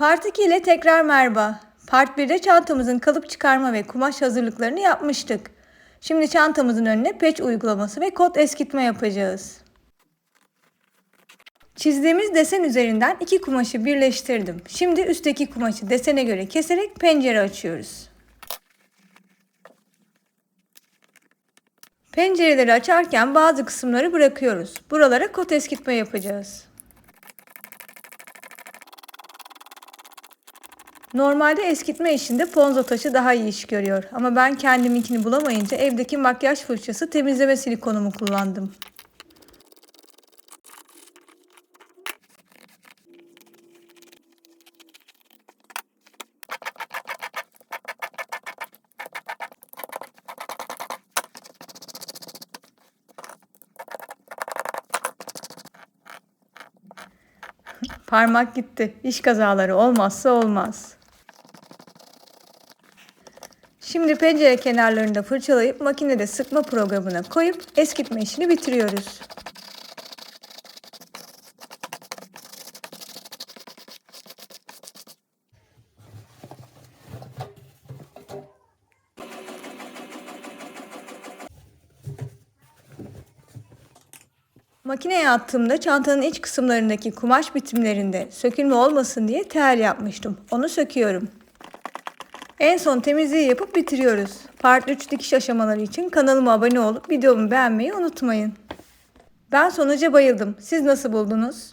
Part 2 ile tekrar merhaba. Part 1'de çantamızın kalıp çıkarma ve kumaş hazırlıklarını yapmıştık. Şimdi çantamızın önüne patch uygulaması ve kod eskitme yapacağız. Çizdiğimiz desen üzerinden iki kumaşı birleştirdim. Şimdi üstteki kumaşı desene göre keserek pencere açıyoruz. Pencereleri açarken bazı kısımları bırakıyoruz. Buralara kod eskitme yapacağız. Normalde eskitme işinde ponzo taşı daha iyi iş görüyor ama ben kendiminkini bulamayınca evdeki makyaj fırçası temizleme silikonumu kullandım. Parmak gitti. İş kazaları olmazsa olmaz. Şimdi pencere kenarlarında fırçalayıp makinede sıkma programına koyup eskitme işini bitiriyoruz. Makineye attığımda çantanın iç kısımlarındaki kumaş bitimlerinde sökülme olmasın diye tel yapmıştım. Onu söküyorum. En son temizliği yapıp bitiriyoruz. Part 3 dikiş aşamaları için kanalıma abone olup videomu beğenmeyi unutmayın. Ben sonuca bayıldım. Siz nasıl buldunuz?